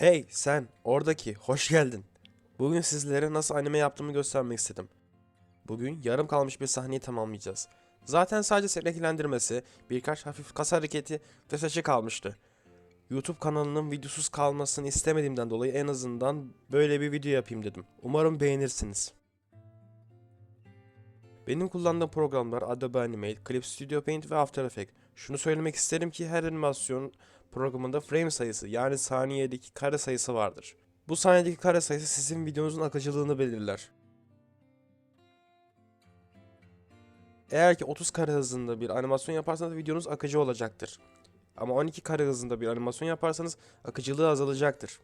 Hey sen oradaki hoş geldin. Bugün sizlere nasıl anime yaptığımı göstermek istedim. Bugün yarım kalmış bir sahneyi tamamlayacağız. Zaten sadece seçeneklendirmesi, birkaç hafif kas hareketi ve saçı kalmıştı. YouTube kanalının videosuz kalmasını istemediğimden dolayı en azından böyle bir video yapayım dedim. Umarım beğenirsiniz. Benim kullandığım programlar Adobe Animate, Clip Studio Paint ve After Effects. Şunu söylemek isterim ki her animasyon programında frame sayısı yani saniyedeki kare sayısı vardır. Bu saniyedeki kare sayısı sizin videonuzun akıcılığını belirler. Eğer ki 30 kare hızında bir animasyon yaparsanız videonuz akıcı olacaktır. Ama 12 kare hızında bir animasyon yaparsanız akıcılığı azalacaktır.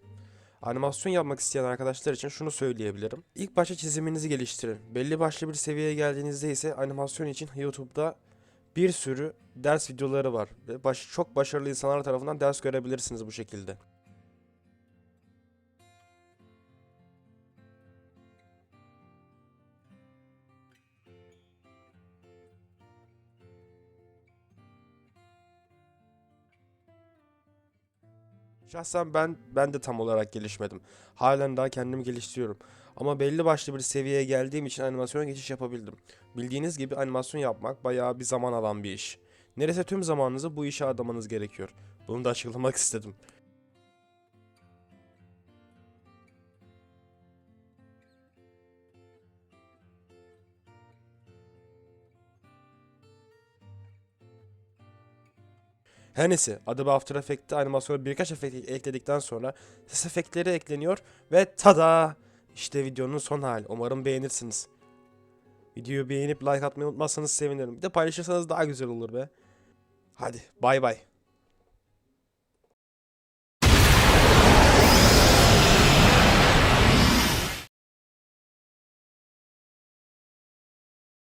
Animasyon yapmak isteyen arkadaşlar için şunu söyleyebilirim. İlk başta çiziminizi geliştirin. Belli başlı bir seviyeye geldiğinizde ise animasyon için YouTube'da bir sürü ders videoları var. Ve baş, çok başarılı insanlar tarafından ders görebilirsiniz bu şekilde. Şahsen ben ben de tam olarak gelişmedim. Halen daha kendimi geliştiriyorum. Ama belli başlı bir seviyeye geldiğim için animasyona geçiş yapabildim. Bildiğiniz gibi animasyon yapmak bayağı bir zaman alan bir iş. Neredeyse tüm zamanınızı bu işe adamanız gerekiyor. Bunu da açıklamak istedim. Her neyse Adobe After Effects'te animasyona birkaç efekt ekledikten sonra ses efektleri ekleniyor ve tada! İşte videonun son hali. Umarım beğenirsiniz. Videoyu beğenip like atmayı unutmazsanız sevinirim. Bir de paylaşırsanız daha güzel olur be. Hadi bay bay.